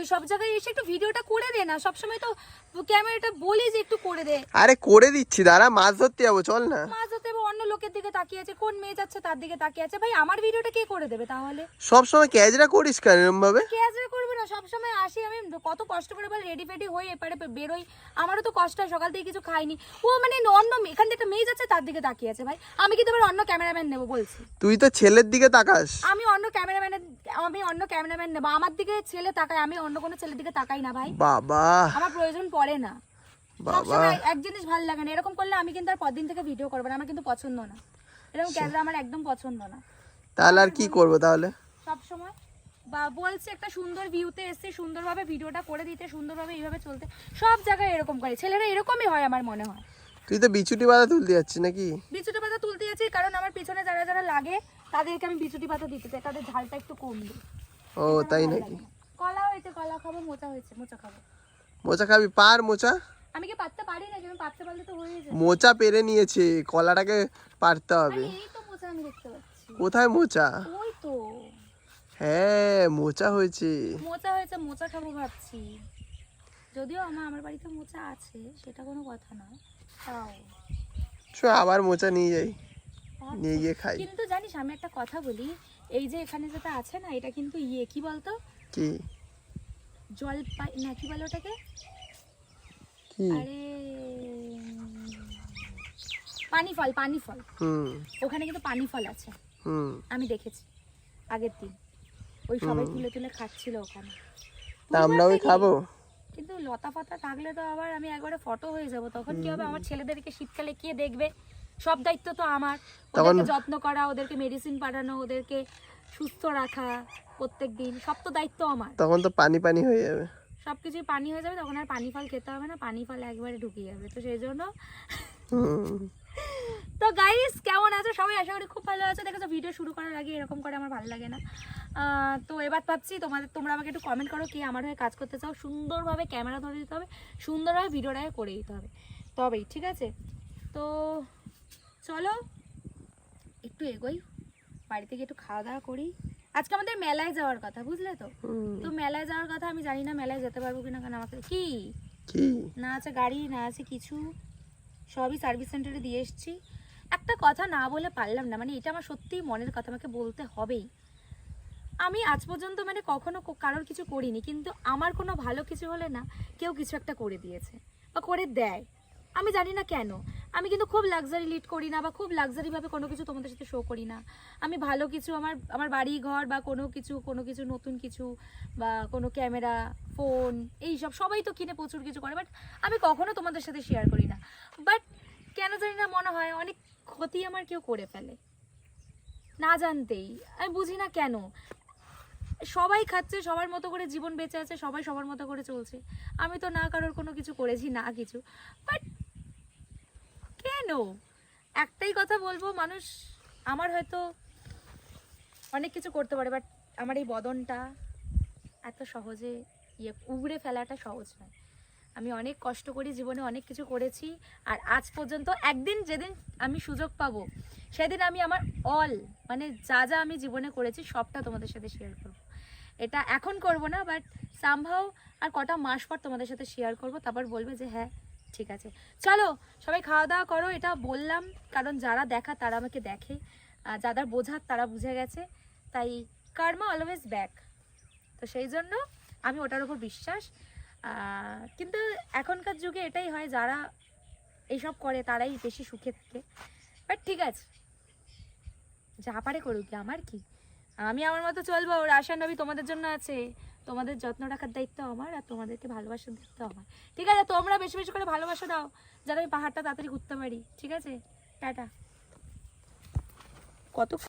করি সব জায়গায় এসে একটু ভিডিওটা করে দে না। সব সময় তো ক্যামেরাটা বলি যে একটু করে দে। আরে করে দিচ্ছি দাঁড়া মাছ ধরতে যাব চল না। অন্য লোকের দিকে তাকিয়ে আছে কোন মেয়ে যাচ্ছে তার দিকে তাকিয়ে আছে? ভাই আমার ভিডিওটা কে করে দেবে তাহলে? সব সময় ক্যাজরা করিস কেন এরম ভাবে ক্যাজরা করবে না সবসময় আসি আমি। কত কষ্ট করে বল রেডি ফেডি হয়ে এপারে বেরোই। আমারও তো কষ্ট হয় সকাল থেকে কিছু খাইনি। ও মানে অন্য এখান থেকে মেয়ে যাচ্ছে তার দিকে তাকিয়ে আছে ভাই। আমি কিন্তু এবার অন্য ক্যামেরাম্যান নেব বলছি। তুই তো ছেলের দিকে তাকাস। আমি অন্য ক্যামেরাম্যানের আমি অন্য ক্যামেরাম্যান নেব। আমার দিকে ছেলে তাকায় আমি অন্য কোনো ছেলের দিকে তাকাই না ভাই। বাবা। আমার প্রয়োজন পড়ে না। বাবা। এক জিনিস ভালো লাগে না এরকম করলে আমি কিন্তু আর পরদিন থেকে ভিডিও করব না আমার কিন্তু পছন্দ না। এরকম ক্যামেরা আমার একদম পছন্দ না। তাহলে আর কি করব তাহলে? সব সময় বা বলছে একটা সুন্দর ভিউতে এসে সুন্দরভাবে ভিডিওটা করে দিতে সুন্দরভাবে এইভাবে চলতে সব জায়গায় এরকম করে। ছেলেরা এরকমই হয় আমার মনে হয়। তুই তো বিচুটি বাধা তুলতে যাচ্ছিস নাকি? বিচুটি পাতা তুলতে যাচ্ছি কারণ আমার পিছনে যারা যারা লাগে তাদেরকে আমি বিচুটি পাতা দিতে চাই তাদের ঝালটা একটু কমবে। ও তাই নাকি? কলা হয়েছে কলা খাব মোচা হয়েছে মোচা খাব। মোচা খাবি পার মোচা? আমি কি পাততে পারি না আমি পাততে পারলে তো হয়ে যায় মোচা পেরে নিয়েছে কলাটাকে পারতে হবে। এই তো মোচা আমি দেখতে পাচ্ছি। কোথায় মোচা? ওই তো। হ্যাঁ মোচা হয়েছে। মোচা হয়েছে মোচা খাব ভাবছি। যদিও আমার আমার বাড়িতে মোচা আছে সেটা কোনো কথা না তাও। চ আবার মোচা নিয়ে যাই। নিয়ে গিয়ে খাই। কিন্তু জানিস আমি একটা কথা বলি এই যে এখানে যেটা আছে না এটা কিন্তু ইয়ে কি বলতো? কি? জল পাই না কি বলো ওটাকে? পানি ফল পানি ফল ওখানে কিন্তু পানি ফল আছে আমি দেখেছি আগের দিন। ওই সবাই তুলে তুলে খাচ্ছিল ওখানে। তা আমরা ওই খাব। কিন্তু লতা পাতা থাকলে তো আবার আমি একবারে ফটো হয়ে যাব। তখন কি হবে? আমার ছেলেদেরকে শীতকালে কে দেখবে? সব দায়িত্ব তো আমার। ওদেরকে যত্ন করা ওদেরকে মেডিসিন পাঠানো ওদেরকে সুস্থ রাখা প্রত্যেক দিন সব তো দায়িত্ব আমার। তখন তো পানি পানি হয়ে যাবে। সব কিছুই পানি হয়ে যাবে, তখন আর পানি ফল খেতে হবে না, পানি ফল একবারে ঢুকিয়ে যাবে। তো সেই জন্য তো গাইস কেমন আছো? সবাই আশা করি খুব ভালো আছো। দেখেছ ভিডিও শুরু করার আগে এরকম করে আমার ভালো লাগে না। তো এবার পাচ্ছি, তোমাদের, তোমরা আমাকে একটু কমেন্ট করো কি আমার হয়ে কাজ করতে চাও। সুন্দরভাবে ক্যামেরা ধরে দিতে হবে, সুন্দরভাবে ভিডিওটাকে করে দিতে হবে। তবেই, ঠিক আছে? তো চলো, একটু এগোই, বাড়ি থেকে একটু খাওয়া দাওয়া করি। আজকে আমাদের মেলায় যাওয়ার কথা বুঝলে তো? তো মেলায় যাওয়ার কথা আমি জানি না মেলায় যেতে পারব কিনা কারণ আমাকে কি? না আছে গাড়ি না আছে কিছু। সবই সার্ভিস সেন্টারে দিয়ে এসেছি। একটা কথা না বলে পারলাম না মানে এটা আমার সত্যিই মনের কথা আমাকে বলতে হবেই। আমি আজ পর্যন্ত মানে কখনো কারোর কিছু করিনি কিন্তু আমার কোনো ভালো কিছু হলে না কেউ কিছু একটা করে দিয়েছে বা করে দেয়। আমি জানি না কেন। আমি কিন্তু খুব লাক্সারি লিড করি না বা খুব লাক্সারিভাবে কোনো কিছু তোমাদের সাথে শো করি না। আমি ভালো কিছু আমার আমার বাড়ি ঘর বা কোনো কিছু কোনো কিছু নতুন কিছু বা কোনো ক্যামেরা ফোন এই সব সবাই তো কিনে প্রচুর কিছু করে বাট আমি কখনো তোমাদের সাথে শেয়ার করি না। বাট কেন জানি না মনে হয় অনেক ক্ষতি আমার কেউ করে ফেলে। না জানতেই। আমি বুঝি না কেন। সবাই খাচ্ছে, সবার মতো করে জীবন বেঁচে আছে, সবাই সবার মতো করে চলছে। আমি তো না কারোর কোনো কিছু করেছি, না কিছু। বাট কেন? একটাই কথা বলব, মানুষ আমার হয়তো অনেক কিছু করতে পারে বাট আমার এই বদনটা এত সহজে ইয়ে উগড়ে ফেলাটা সহজ নয়। আমি অনেক কষ্ট করি, জীবনে অনেক কিছু করেছি, আর আজ পর্যন্ত একদিন যেদিন আমি সুযোগ পাবো, সেদিন আমি আমার অল মানে যা যা আমি জীবনে করেছি, সবটা তোমাদের সাথে শেয়ার করব। এটা এখন করব না বাট সামহাও আর কটা মাস পর তোমাদের সাথে শেয়ার করব, তারপর বলবে যে হ্যাঁ ঠিক আছে। চলো, সবাই খাওয়া দাওয়া করো, এটা বললাম, কারণ যারা দেখা তারা আমাকে দেখে। যাদের বোঝার তারা বুঝে গেছে। তাই কার্মা অলওয়েজ ব্যাক তো সেই জন্য আমি ওটার উপর বিশ্বাস। কিন্তু এখনকার যুগে এটাই হয়, যারা এইসব করে তারাই বেশি সুখে থাকে। বাট ঠিক আছে। যা পারে করুক, আমার কি? আমি আমার মতো চলবো আশা নবী তোমাদের জন্য আছে। তোমাদের যত্ন রাখার দায়িত্ব আমার আর তোমাদেরকে ভালোবাসার দায়িত্ব আমার। ঠিক আছে, তোমরা বেশি বেশি করে ভালোবাসা দাও, যাতে আমি পাহাড়টা তাড়াতাড়ি ঘুরতে পারি। ঠিক আছে? টাটা। কত